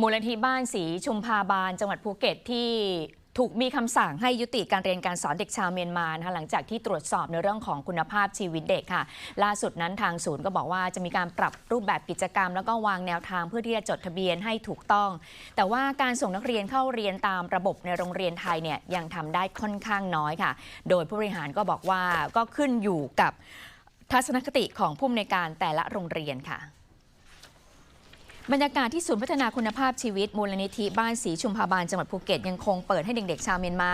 มูลนิธิบ้านสีชุมพาบานจังหวัดภูเก็ตที่ถูกมีคำสั่งให้ยุติการเรียนการสอนเด็กชาวเมียนมานะคะหลังจากที่ตรวจสอบในเรื่องของคุณภาพชีวิตเด็กค่ะ ล่าสุดนั้นทางศูนย์ก็บอกว่าจะมีการปรับรูปแบบกิจกรรม แล้วก็วางแนวทางเพื่อที่จะจดทะเบียนให้ถูกต้อง แต่ว่าการส่งนักเรียนเข้าเรียนตามระบบในโรงเรียนไทยเนี่ยยังทำได้ค่อนข้างน้อยค่ะ โดยผู้บริหารก็บอกว่าก็ขึ้นอยู่กับทัศนคติของผู้อำนวยการแต่ละโรงเรียนค่ะ บรรยากาศที่ศูนย์พัฒนาคุณภาพชีวิต มูลนิธิบ้านสีชุมพาบานจังหวัดภูเก็ตยังคงเปิดให้เด็กๆ ชาวเมียนมา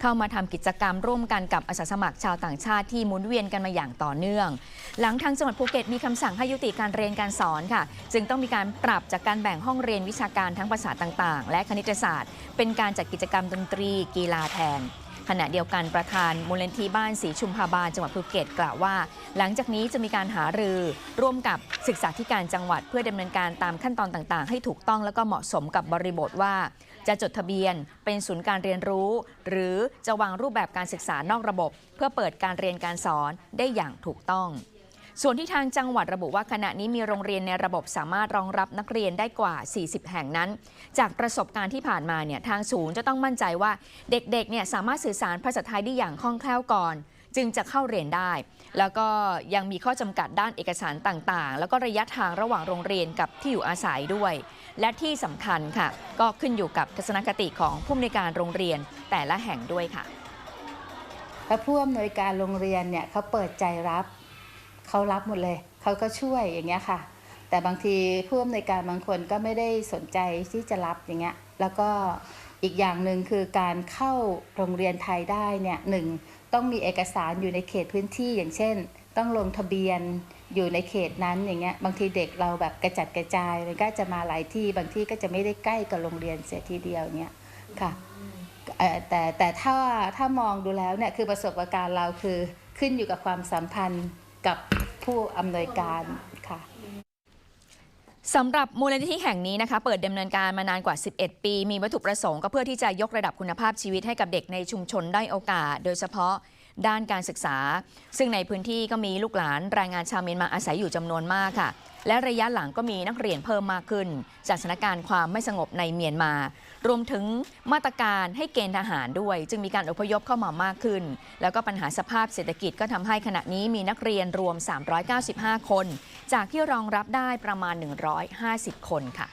เข้ามาทำกิจกรรมร่วมกันกับอาสาสมัครชาวต่างชาติที่หมุนเวียนกันมาอย่างต่อเนื่อง หลังทางจังหวัดภูเก็ตมีคำสั่งให้ยุติการเรียนการสอนค่ะ จึงต้องมีการปรับจากการแบ่งห้องเรียนวิชาการทั้งภาษาต่างๆ และคณิตศาสตร์ เป็นการจัดกิจกรรมดนตรี กีฬาแทน ขณะเดียวกันประธานมูลนิธิบ้านสีชุมพาบาลจังหวัดภูเก็ตกล่าวว่า หลังจากนี้จะมีการหารือร่วมกับศึกษาธิการจังหวัด เพื่อดำเนินการตามขั้นตอนต่างๆ ให้ถูกต้องแล้วก็เหมาะสมกับบริบทว่า จะจดทะเบียนเป็นศูนย์การเรียนรู้ หรือจะวางรูปแบบการศึกษานอกระบบ เพื่อเปิดการเรียนการสอนได้อย่างถูกต้อง ส่วนที่ทางจังหวัดระบุว่าขณะนี้มีโรงเรียนในระบบสามารถรองรับนักเรียนได้กว่า 40 แห่งนั้น จากประสบการณ์ที่ผ่านมาเนี่ยทางศูนย์จะต้องมั่นใจว่าเด็กๆเนี่ยสามารถสื่อสารภาษาไทยได้อย่างคล่องแคล่วก่อน จึงจะเข้าเรียนได้ แล้วก็ยังมีข้อจำกัดด้านเอกสารต่างๆ แล้วก็ระยะทางระหว่างโรงเรียนกับที่อยู่อาศัยด้วย และที่สำคัญค่ะ ก็ขึ้นอยู่กับทัศนคติของผู้อำนวยการโรงเรียนแต่ละแห่งด้วยค่ะแล้วผู้อำนวยการโรงเรียนเนี่ยเขาเปิดใจรับ เขารับหมดเลย เขาก็ช่วยอย่างเงี้ยค่ะ แต่บางทีผู้อำนวยการบางคนก็ไม่ได้สนใจที่จะรับอย่างเงี้ยแล้วก็อีกอย่างหนึ่งคือการเข้าโรงเรียนไทยได้เนี่ยหนึ่งต้องมีเอกสารอยู่ในเขตพื้นที่อย่างเช่น ต้องลงทะเบียนอยู่ในเขตนั้นอย่างเงี้ยบางทีเด็กเราแบบกระจัดกระจายมันก็จะมาหลายที่บางที่ก็จะไม่ได้ใกล้กับโรงเรียนเสียทีเดียวเนี้ยค่ะแต่แต่ถ้าถ้ามองดูแล้วเนี่ยคือประสบการณ์เราคือขึ้นอยู่กับความสัมพันธ์กับ ผู้อำนวยการค่ะสำหรับมูลนิธิแห่งนี้นะคะเปิดดำเนินการมานานกว่า 11 ปี มีวัตถุประสงค์ก็เพื่อที่จะยกระดับคุณภาพชีวิตให้กับเด็กในชุมชนได้โอกาส โดยเฉพาะ ด้านการศึกษา ซึ่งในพื้นที่ก็มีลูกหลานแรงงานชาวเมียนมาอาศัยอยู่จำนวนมากค่ะ และระยะหลังก็มีนักเรียนเพิ่มมากขึ้น จากสถานการณ์ความไม่สงบในเมียนมา รวมถึงมาตรการให้เกณฑ์ทหารด้วย จึงมีการอพยพเข้ามามากขึ้น แล้วก็ปัญหาสภาพเศรษฐกิจก็ทำให้ขณะนี้มีนักเรียนรวม 395 คน จากที่รองรับได้ประมาณ 150 คนค่ะ